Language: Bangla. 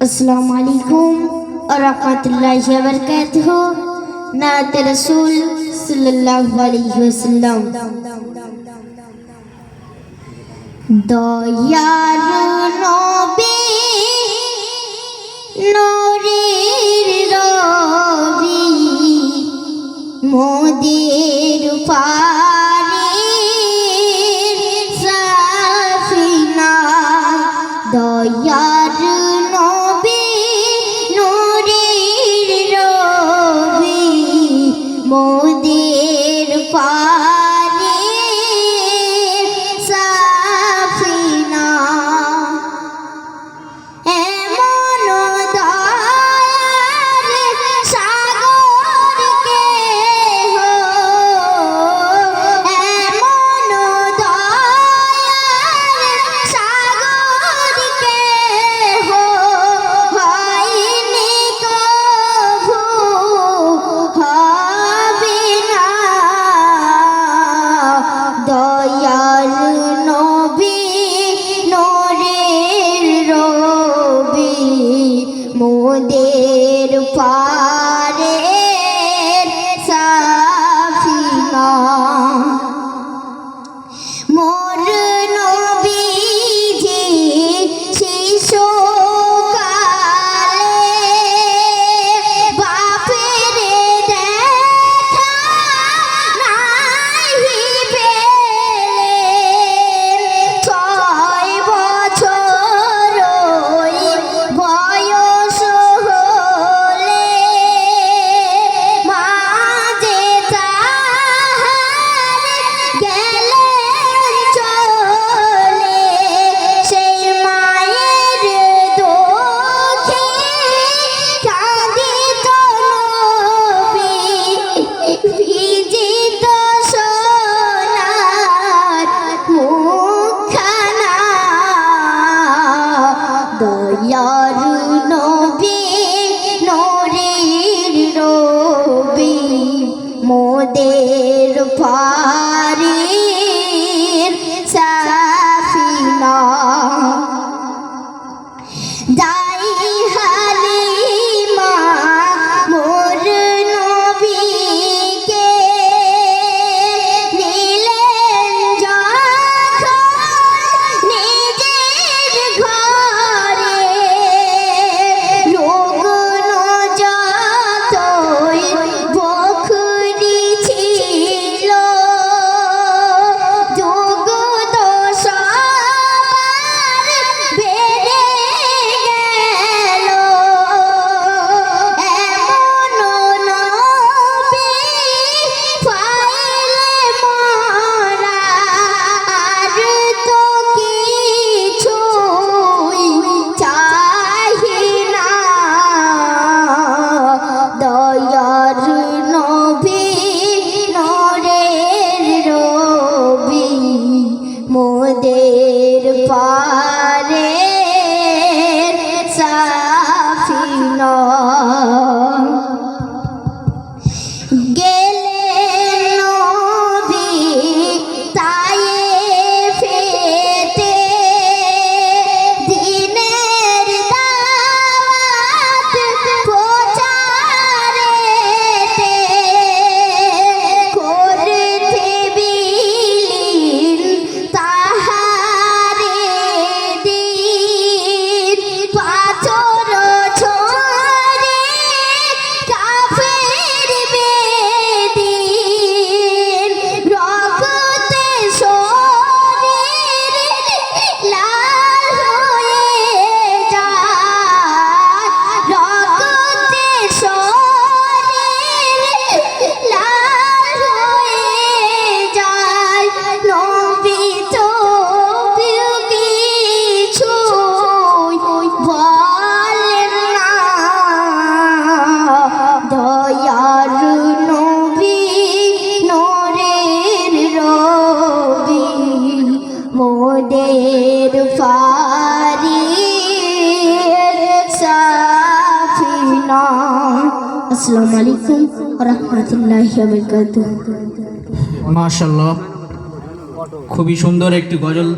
আসসালামু আলাইকুম রহমতুল্লাহ বরকাত নাত রসুল সাল্লাল্লাহু আলাইহি ওয়াসাল্লাম দয়ার নবী নূরের রবি মোদের পারে সাফিনা দয়া দিয়ে আসসালামু আলাইকুম রহমতুল্লাহ মাশাল্লাহ খুবই সুন্দর একটি গজল।